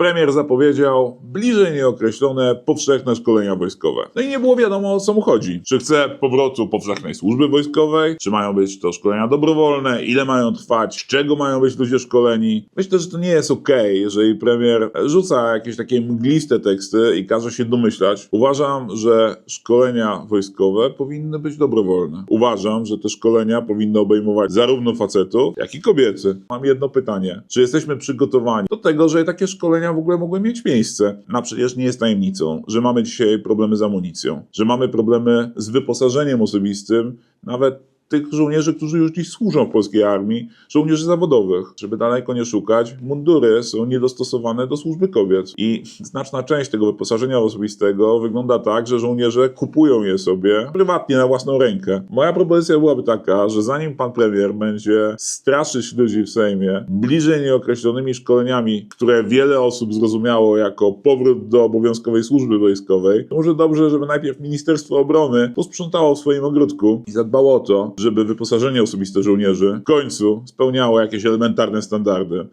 Premier zapowiedział bliżej nieokreślone powszechne szkolenia wojskowe. No i nie było wiadomo o co mu chodzi. Czy chce powrotu powszechnej służby wojskowej, czy mają być to szkolenia dobrowolne, ile mają trwać, z czego mają być ludzie szkoleni. Myślę, że to nie jest okej, jeżeli premier rzuca jakieś takie mgliste teksty i każe się domyślać. Uważam, że szkolenia wojskowe powinny być dobrowolne. Uważam, że te szkolenia powinny obejmować zarówno facetów, jak i kobiety. Mam jedno pytanie. Czy jesteśmy przygotowani do tego, że takie szkolenia w ogóle mogły mieć miejsce? No przecież nie jest tajemnicą, że mamy dzisiaj problemy z amunicją, że mamy problemy z wyposażeniem osobistym, nawet tych żołnierzy, którzy już dziś służą w polskiej armii, żołnierzy zawodowych. Żeby daleko nie szukać, mundury są niedostosowane do służby kobiet. I znaczna część tego wyposażenia osobistego wygląda tak, że żołnierze kupują je sobie prywatnie na własną rękę. Moja propozycja byłaby taka, że zanim pan premier będzie straszyć ludzi w Sejmie bliżej nieokreślonymi szkoleniami, które wiele osób zrozumiało jako powrót do obowiązkowej służby wojskowej, to może dobrze, żeby najpierw Ministerstwo Obrony posprzątało w swoim ogródku i zadbało o to, żeby wyposażenie osobiste żołnierzy w końcu spełniało jakieś elementarne standardy.